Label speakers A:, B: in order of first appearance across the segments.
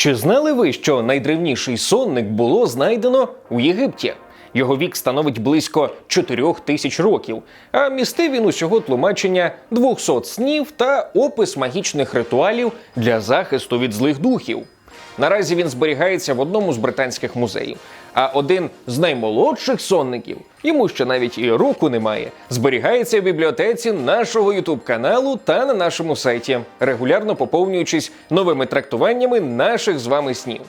A: Чи знали ви, що найдревніший сонник було знайдено у Єгипті? Його вік становить близько 4 тисяч років, а містив він усього тлумачення 200 снів та опис магічних ритуалів для захисту від злих духів. Наразі він зберігається в одному з британських музеїв. А один з наймолодших сонників, йому ще навіть і року немає, зберігається в бібліотеці нашого ютуб каналу та на нашому сайті, регулярно поповнюючись новими трактуваннями наших з вами снів.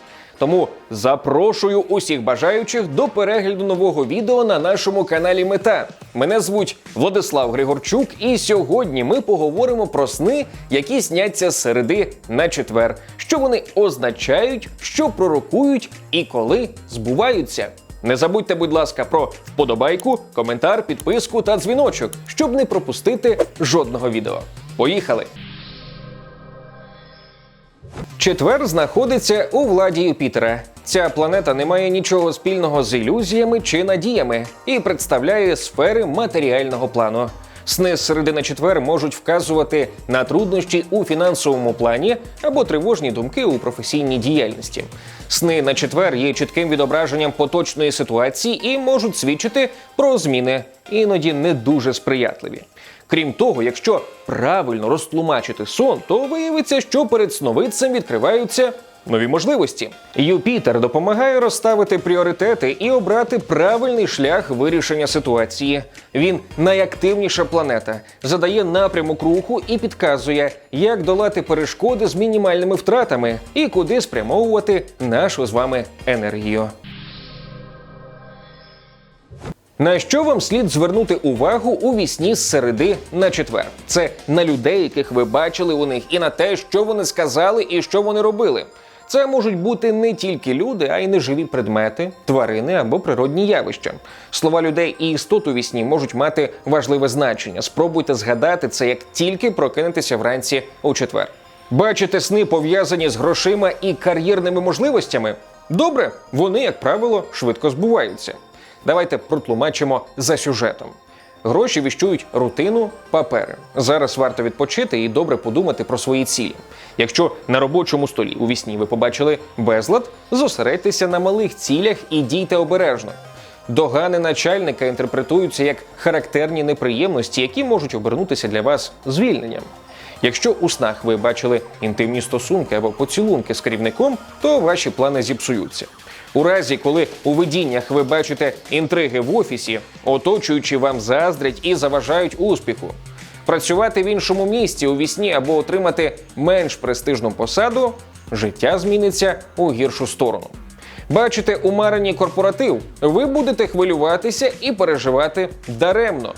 A: Тому запрошую усіх бажаючих до перегляду нового відео на нашому каналі Мета. Мене звуть Владислав Григорчук, і сьогодні ми поговоримо про сни, які сняться з середи на четвер, що вони означають, що пророкують і коли збуваються. Не забудьте, будь ласка, про вподобайку, коментар, підписку та дзвіночок, щоб не пропустити жодного відео. Поїхали! Четвер знаходиться у владі Юпітера. Ця планета не має нічого спільного з ілюзіями чи надіями і представляє сфери матеріального плану. Сни з середи на четвер можуть вказувати на труднощі у фінансовому плані або тривожні думки у професійній діяльності. Сни на четвер є чітким відображенням поточної ситуації і можуть свідчити про зміни, іноді не дуже сприятливі. Крім того, якщо правильно розтлумачити сон, то виявиться, що перед сновидцем відкриваються нові можливості. Юпітер допомагає розставити пріоритети і обрати правильний шлях вирішення ситуації. Він найактивніша планета, задає напрямок руху і підказує, як долати перешкоди з мінімальними втратами і куди спрямовувати нашу з вами енергію. На що вам слід звернути увагу у вісні з середи на четвер? Це на людей, яких ви бачили у них, і на те, що вони сказали і що вони робили. Це можуть бути не тільки люди, а й неживі предмети, тварини або природні явища. Слова людей і істот у вісні можуть мати важливе значення. Спробуйте згадати це, як тільки прокинетеся вранці у четвер. Бачите сни пов'язані з грошима і кар'єрними можливостями? Добре, вони, як правило, швидко збуваються. Давайте протлумачимо за сюжетом. Гроші віщують рутину, папери. Зараз варто відпочити і добре подумати про свої цілі. Якщо на робочому столі у вісні ви побачили безлад, зосередьтеся на малих цілях і дійте обережно. Догани начальника інтерпретуються як характерні неприємності, які можуть обернутися для вас звільненням. Якщо у снах ви бачили інтимні стосунки або поцілунки з керівником, то ваші плани зіпсуються. У разі, коли у видіннях ви бачите інтриги в офісі, оточуючи вам заздрять і заважають успіху. Працювати в іншому місці у вісні або отримати менш престижну посаду, життя зміниться у гіршу сторону. Бачите умарений корпоратив, ви будете хвилюватися і переживати даремно.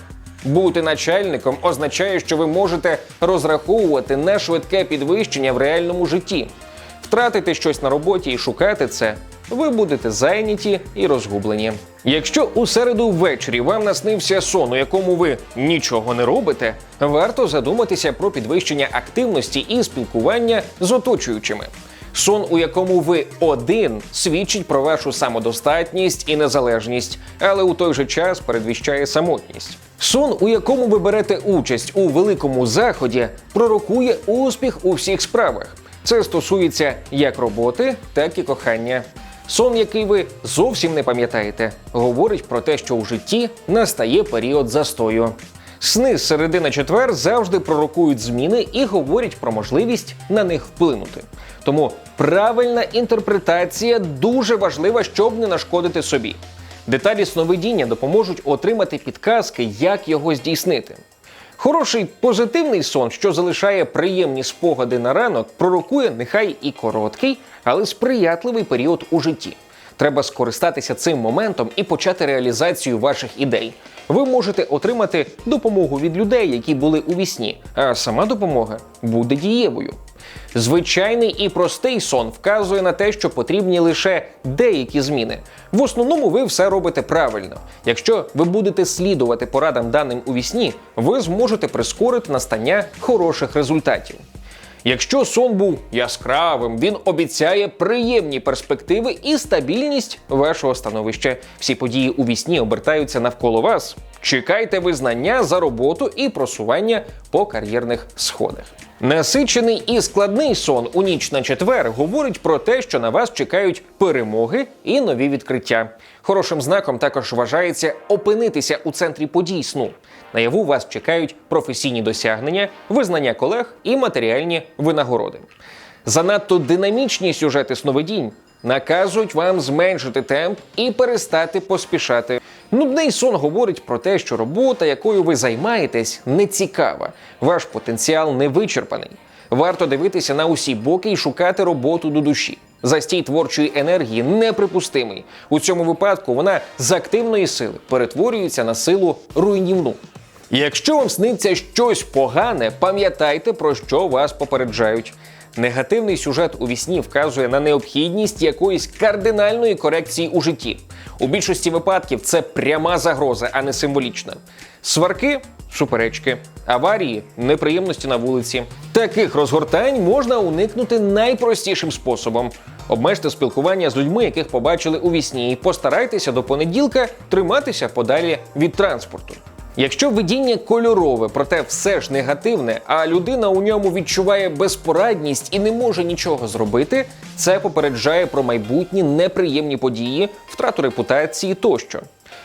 A: Бути начальником означає, що ви можете розраховувати на швидке підвищення в реальному житті. Втратити щось на роботі і шукати це, ви будете зайняті і розгублені. Якщо у середу ввечері вам наснився сон, у якому ви нічого не робите, варто задуматися про підвищення активності і спілкування з оточуючими. Сон, у якому ви один, свідчить про вашу самодостатність і незалежність, але у той же час передвіщає самотність. Сон, у якому ви берете участь у великому заході, пророкує успіх у всіх справах. Це стосується як роботи, так і кохання. Сон, який ви зовсім не пам'ятаєте, говорить про те, що у житті настає період застою. Сни з середи на четвер завжди пророкують зміни і говорять про можливість на них вплинути. Тому правильна інтерпретація дуже важлива, щоб не нашкодити собі. Деталі сновидіння допоможуть отримати підказки, як його здійснити. Хороший позитивний сон, що залишає приємні спогади на ранок, пророкує нехай і короткий, але сприятливий період у житті. Треба скористатися цим моментом і почати реалізацію ваших ідей. Ви можете отримати допомогу від людей, які були у вісні, а сама допомога буде дієвою. Звичайний і простий сон вказує на те, що потрібні лише деякі зміни. В основному ви все робите правильно. Якщо ви будете слідувати порадам даним у вісні, ви зможете прискорити настання хороших результатів. Якщо сон був яскравим, він обіцяє приємні перспективи і стабільність вашого становища. Всі події у вісні обертаються навколо вас. Чекайте визнання за роботу і просування по кар'єрних сходах. Насичений і складний сон у ніч на четвер говорить про те, що на вас чекають перемоги і нові відкриття. Хорошим знаком також вважається опинитися у центрі подій сну. Наяву вас чекають професійні досягнення, визнання колег і матеріальні винагороди. Занадто динамічні сюжети сновидінь наказують вам зменшити темп і перестати поспішати. Нудний сон говорить про те, що робота, якою ви займаєтесь, не цікава. Ваш потенціал не вичерпаний. Варто дивитися на усі боки і шукати роботу до душі. Застій творчої енергії неприпустимий. У цьому випадку вона з активної сили перетворюється на силу руйнівну. Якщо вам сниться щось погане, пам'ятайте про що вас попереджають. Негативний сюжет у вісні вказує на необхідність якоїсь кардинальної корекції у житті. У більшості випадків це пряма загроза, а не символічна. Сварки суперечки, аварії, неприємності на вулиці. Таких розгортань можна уникнути найпростішим способом. Обмежте спілкування з людьми, яких побачили у вісні, і постарайтеся до понеділка триматися подалі від транспорту. Якщо видіння кольорове, проте все ж негативне, а людина у ньому відчуває безпорадність і не може нічого зробити, це попереджає про майбутні неприємні події, втрату репутації тощо.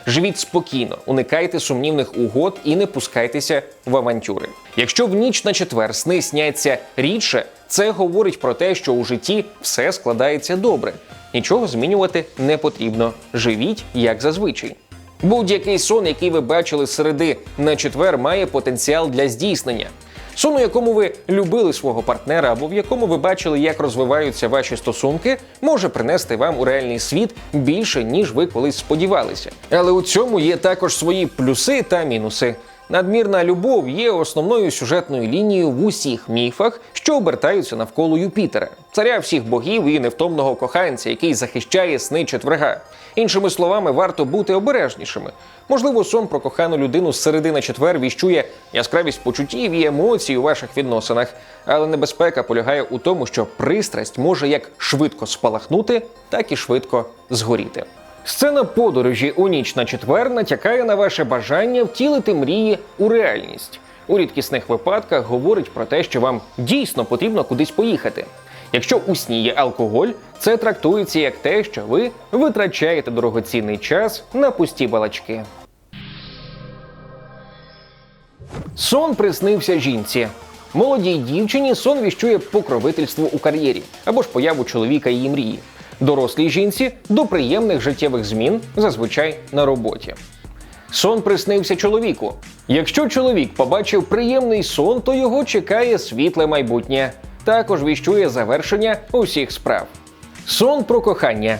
A: Живіть спокійно, уникайте сумнівних угод і не пускайтеся в авантюри. Якщо в ніч на четвер сни сняться рідше, це говорить про те, що у житті все складається добре. Нічого змінювати не потрібно. Живіть як зазвичай. Будь-який сон, який ви бачили середи на четвер, має потенціал для здійснення. Сон, у якому ви любили свого партнера або в якому ви бачили, як розвиваються ваші стосунки, може принести вам у реальний світ більше, ніж ви колись сподівалися. Але у цьому є також свої плюси та мінуси. Надмірна любов є основною сюжетною лінією в усіх міфах, що обертаються навколо Юпітера, царя всіх богів і невтомного коханця, який захищає сни четверга. Іншими словами, варто бути обережнішими. Можливо, сон про кохану людину з середи на четвер віщує яскравість почуттів і емоцій у ваших відносинах, але небезпека полягає у тому, що пристрасть може як швидко спалахнути, так і швидко згоріти. Сцена подорожі у ніч на четвер натякає на ваше бажання втілити мрії у реальність. У рідкісних випадках говорить про те, що вам дійсно потрібно кудись поїхати. Якщо у сні є алкоголь, це трактується як те, що ви витрачаєте дорогоцінний час на пусті балачки. Сон приснився жінці. Молодій дівчині сон віщує покровительство у кар'єрі або ж появу чоловіка її мрії. Дорослій жінці до приємних життєвих змін зазвичай на роботі. Сон приснився чоловіку. Якщо чоловік побачив приємний сон, то його чекає світле майбутнє. Також віщує завершення усіх справ. Сон про кохання.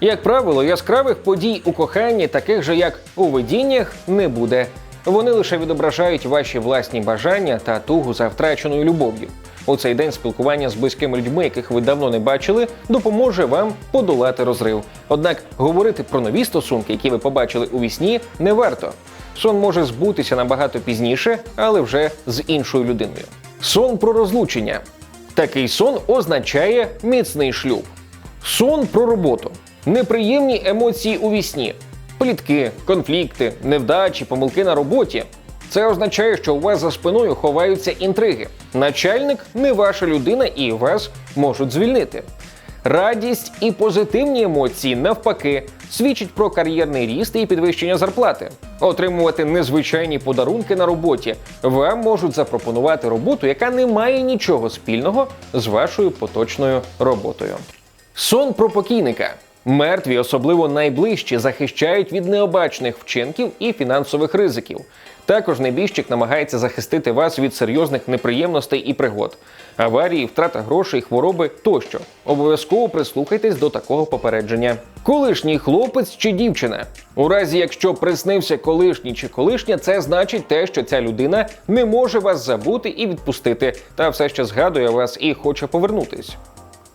A: Як правило, яскравих подій у коханні, таких же як у видіннях, не буде. Вони лише відображають ваші власні бажання та тугу за втраченою любов'ю. У цей день спілкування з близькими людьми, яких ви давно не бачили, допоможе вам подолати розрив. Однак говорити про нові стосунки, які ви побачили у вісні, не варто. Сон може збутися набагато пізніше, але вже з іншою людиною. Сон про розлучення. Такий сон означає міцний шлюб. Сон про роботу. Неприємні емоції у вісні. Плітки, конфлікти, невдачі, помилки на роботі. Це означає, що у вас за спиною ховаються інтриги. Начальник не ваша людина і вас можуть звільнити. Радість і позитивні емоції, навпаки, свідчать про кар'єрний ріст і підвищення зарплати. Отримувати незвичайні подарунки на роботі. Вам можуть запропонувати роботу, яка не має нічого спільного з вашою поточною роботою. Сон про покійника. Мертві, особливо найближчі, захищають від необачних вчинків і фінансових ризиків. Також небіжчик намагається захистити вас від серйозних неприємностей і пригод, аварії, втрата грошей, хвороби тощо. Обов'язково прислухайтесь до такого попередження. Колишній хлопець чи дівчина. У разі, якщо приснився колишній чи колишня, це значить те, що ця людина не може вас забути і відпустити, та все ще згадує вас і хоче повернутись.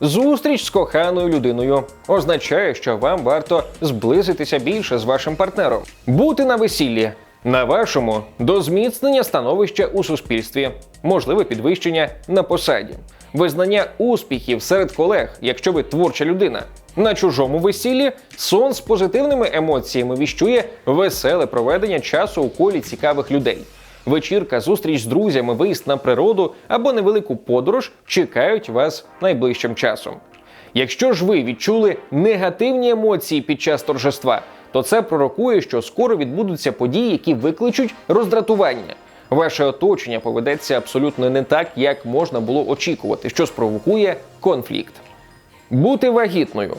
A: Зустріч з коханою людиною означає, що вам варто зблизитися більше з вашим партнером, бути на весіллі. На вашому до зміцнення становища у суспільстві, можливе підвищення на посаді, визнання успіхів серед колег, якщо ви творча людина. На чужому весіллі сон з позитивними емоціями віщує веселе проведення часу у колі цікавих людей. вечірка, зустріч з друзями, виїзд на природу або невелику подорож чекають вас найближчим часом. Якщо ж ви відчули негативні емоції під час торжества, то це пророкує, що скоро відбудуться події, які викличуть роздратування. Ваше оточення поведеться абсолютно не так, як можна було очікувати, що спровокує конфлікт. Бути вагітною.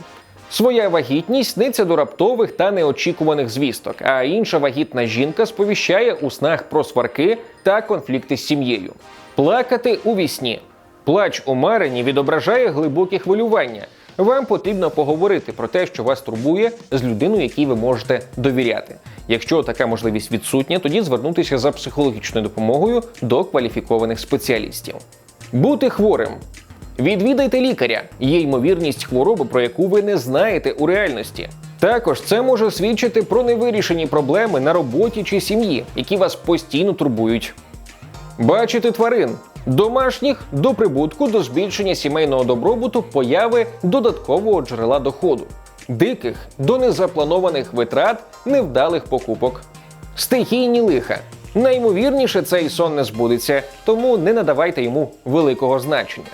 A: Своя вагітність сниться до раптових та неочікуваних звісток, а інша вагітна жінка сповіщає у снах про сварки та конфлікти з сім'єю. Плакати у вісні. Плач у марині відображає глибокі хвилювання. Вам потрібно поговорити про те, що вас турбує з людиною, якій ви можете довіряти. Якщо така можливість відсутня, тоді звернутися за психологічною допомогою до кваліфікованих спеціалістів. Бути хворим. Відвідайте лікаря. Є ймовірність хвороби, про яку ви не знаєте у реальності. Також це може свідчити про невирішені проблеми на роботі чи сім'ї, які вас постійно турбують. Бачити тварин домашніх до прибутку, до збільшення сімейного добробуту, появи додаткового джерела доходу, диких до незапланованих витрат, невдалих покупок, стихійні лиха. Наймовірніше цей сон не збудеться, тому не надавайте йому великого значення.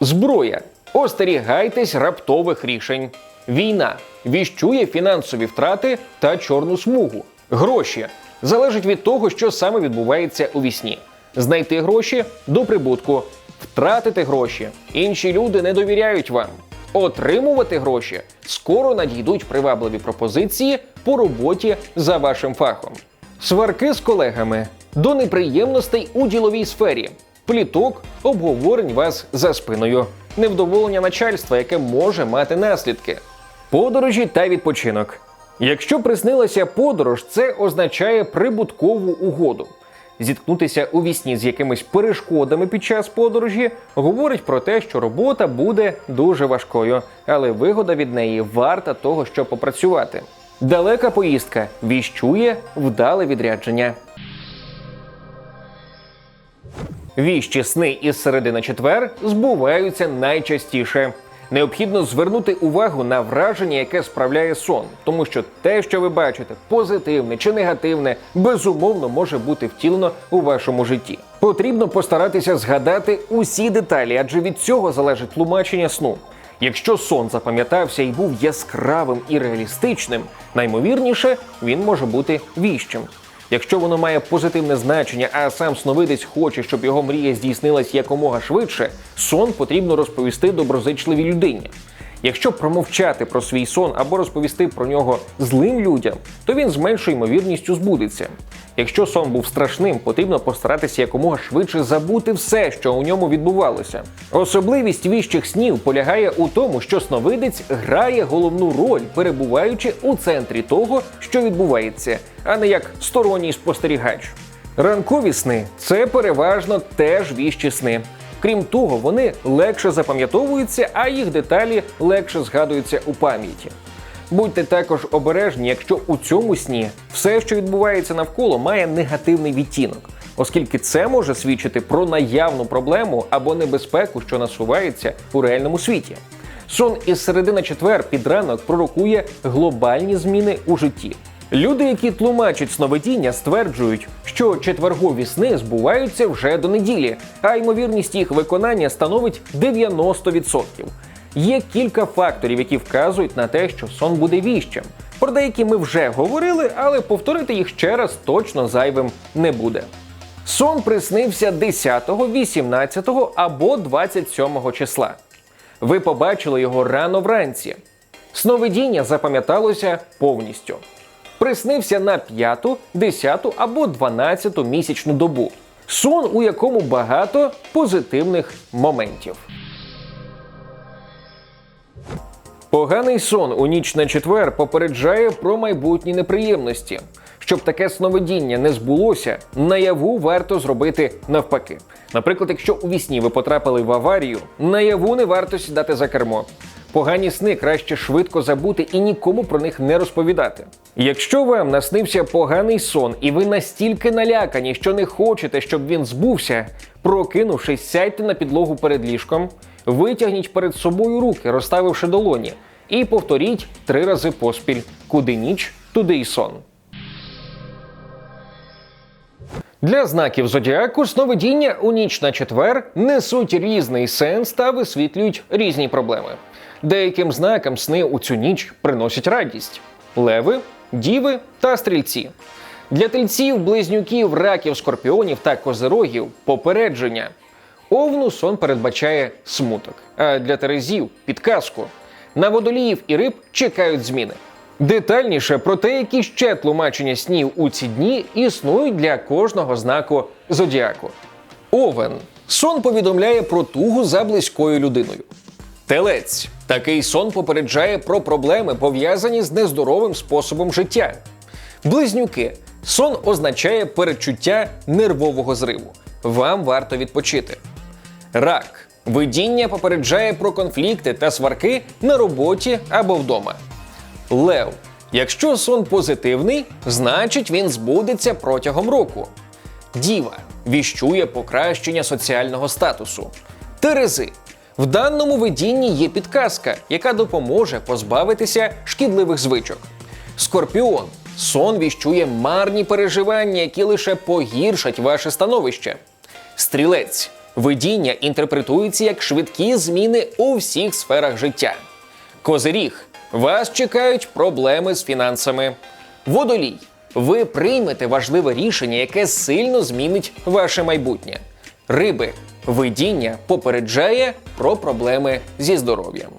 A: Зброя. Остерігайтесь раптових рішень. Війна віщує фінансові втрати та чорну смугу. Гроші залежить від того, що саме відбувається у вісні. Знайти гроші до прибутку, втратити гроші. Інші люди не довіряють вам. Отримувати гроші скоро надійдуть привабливі пропозиції по роботі за вашим фахом. Сварки з колегами до неприємностей у діловій сфері, пліток, обговорень вас за спиною, невдоволення начальства, яке може мати наслідки, подорожі та відпочинок. Якщо приснилася подорож, це означає прибуткову угоду. Зіткнутися у вісні з якимись перешкодами під час подорожі говорить про те, що робота буде дуже важкою, але вигода від неї варта того, щоб попрацювати. Далека поїздка віщує вдале відрядження. Віщі сни із середи на четвер збуваються найчастіше. Необхідно звернути увагу на враження, яке справляє сон, тому що те, що ви бачите, позитивне чи негативне, безумовно може бути втілено у вашому житті. Потрібно постаратися згадати усі деталі, адже від цього залежить тлумачення сну. Якщо сон запам'ятався і був яскравим і реалістичним, наймовірніше він може бути віщим. Якщо воно має позитивне значення, а сам сновидець хоче, щоб його мрія здійснилась якомога швидше, сон потрібно розповісти доброзичливій людині. Якщо промовчати про свій сон або розповісти про нього злим людям, то він з меншою ймовірністю збудеться. Якщо сон був страшним, потрібно постаратися якомога швидше забути все, що у ньому відбувалося. Особливість віщих снів полягає у тому, що сновидець грає головну роль, перебуваючи у центрі того, що відбувається, а не як сторонній спостерігач. Ранкові сни це переважно теж віщі сни. Крім того, вони легше запам'ятовуються, а їх деталі легше згадуються у пам'яті. Будьте також обережні, якщо у цьому сні все, що відбувається навколо, має негативний відтінок, оскільки це може свідчити про наявну проблему або небезпеку, що насувається у реальному світі. Сон із середи на четвер під ранок пророкує глобальні зміни у житті. Люди, які тлумачать сновидіння, стверджують, що четвергові сни збуваються вже до неділі, а ймовірність їх виконання становить 90%. Є кілька факторів, які вказують на те, що сон буде віщим. Про деякі ми вже говорили, але повторити їх ще раз точно зайвим не буде. Сон приснився 10, 18 або 27 числа. Ви побачили його рано вранці. Сновидіння запам'яталося повністю. Приснився на 5, 10 або 12 місячну добу. Сон, у якому багато позитивних моментів. Поганий сон у ніч на четвер попереджає про майбутні неприємності. Щоб таке сновидіння не збулося, наяву варто зробити навпаки. Наприклад, якщо у вісні ви потрапили в аварію, наяву не варто сідати за кермо. Погані сни краще швидко забути і нікому про них не розповідати. Якщо вам наснився поганий сон, і ви настільки налякані, що не хочете, щоб він збувся, прокинувшись, сядьте на підлогу перед ліжком, витягніть перед собою руки, розставивши долоні, і повторіть три рази поспіль: куди ніч, туди й сон. Для знаків зодіаку сновидіння у ніч на четвер несуть різний сенс та висвітлюють різні проблеми. Деяким знакам сни у цю ніч приносять радість: леви, діви та стрільці. Для тельців, близнюків, раків, скорпіонів та козирогів попередження. Овну сон передбачає смуток, а для терезів підказку. На водоліїв і риб чекають зміни. Детальніше про те, які ще тлумачення снів у ці дні існують для кожного знаку зодіаку. Овен сон повідомляє про тугу за близькою людиною. Телець такий сон попереджає про проблеми, пов'язані з нездоровим способом життя. Близнюки сон означає передчуття нервового зриву. Вам варто відпочити. Рак видіння попереджає про конфлікти та сварки на роботі або вдома. Лев. Якщо сон позитивний, значить він збудеться протягом року. Діва віщує покращення соціального статусу. Терези. В даному видінні є підказка, яка допоможе позбавитися шкідливих звичок. Скорпіон. Сон віщує марні переживання, які лише погіршать ваше становище. Стрілець. Видіння інтерпретується як швидкі зміни у всіх сферах життя. Козиріг. Вас чекають проблеми з фінансами. Водолій. Ви приймете важливе рішення, яке сильно змінить ваше майбутнє. Риби. Видіння попереджає про проблеми зі здоров'ям.